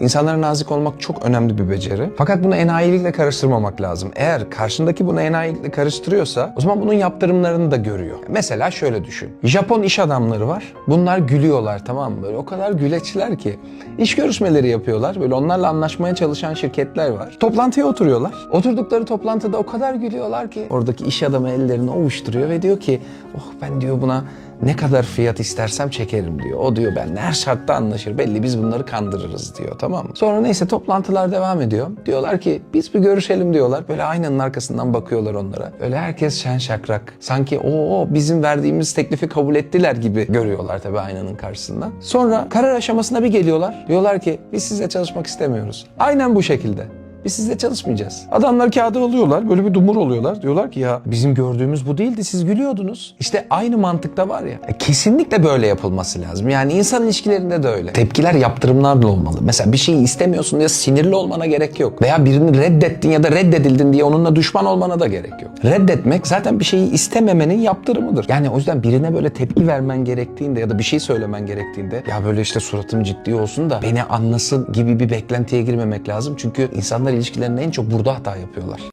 İnsanlara nazik olmak çok önemli bir beceri. Fakat bunu enayilikle karıştırmamak lazım. Eğer karşındaki bunu enayilikle karıştırıyorsa o zaman bunun yaptırımlarını da görüyor. Mesela şöyle düşün. Japon iş adamları var. Bunlar gülüyorlar tamam mı? Böyle o kadar güleçler ki. İş görüşmeleri yapıyorlar. Böyle onlarla anlaşmaya çalışan şirketler var. Toplantıya oturuyorlar. Oturdukları toplantıda o kadar gülüyorlar ki oradaki iş adamı ellerini ovuşturuyor ve diyor ki oh ben diyor buna ne kadar fiyat istersem çekerim diyor. O diyor ben her şartta anlaşır. Belli biz bunları kandırırız diyor tamam mı? Sonra neyse toplantılar devam ediyor. Diyorlar ki biz bir görüşelim diyorlar. Böyle aynanın arkasından bakıyorlar onlara. Öyle herkes şen şakrak. Sanki o bizim verdiğimiz teklifi kabul ettiler gibi görüyorlar tabii aynanın karşısında. Sonra karar aşamasına bir geliyorlar. Diyorlar ki biz sizle çalışmak istemiyoruz. Aynen bu şekilde. Biz sizle çalışmayacağız. Adamlar kağıdı alıyorlar. Böyle bir dumur oluyorlar. Diyorlar ki ya bizim gördüğümüz bu değildi. Siz gülüyordunuz. İşte aynı mantıkta var ya. e, Kesinlikle böyle yapılması lazım. Yani insan ilişkilerinde de öyle. Tepkiler yaptırımlarla olmalı. Mesela bir şeyi istemiyorsun diye sinirli olmana gerek yok. Veya birini reddettin ya da reddedildin diye onunla düşman olmana da gerek yok. Reddetmek zaten bir şeyi istememenin yaptırımıdır. Yani o yüzden birine böyle tepki vermen gerektiğinde ya da bir şey söylemen gerektiğinde ya böyle işte suratım ciddi olsun da beni anlasın gibi bir beklentiye girmemek lazım. Çünkü insanlar ilişkilerinde en çok burada hata yapıyorlar.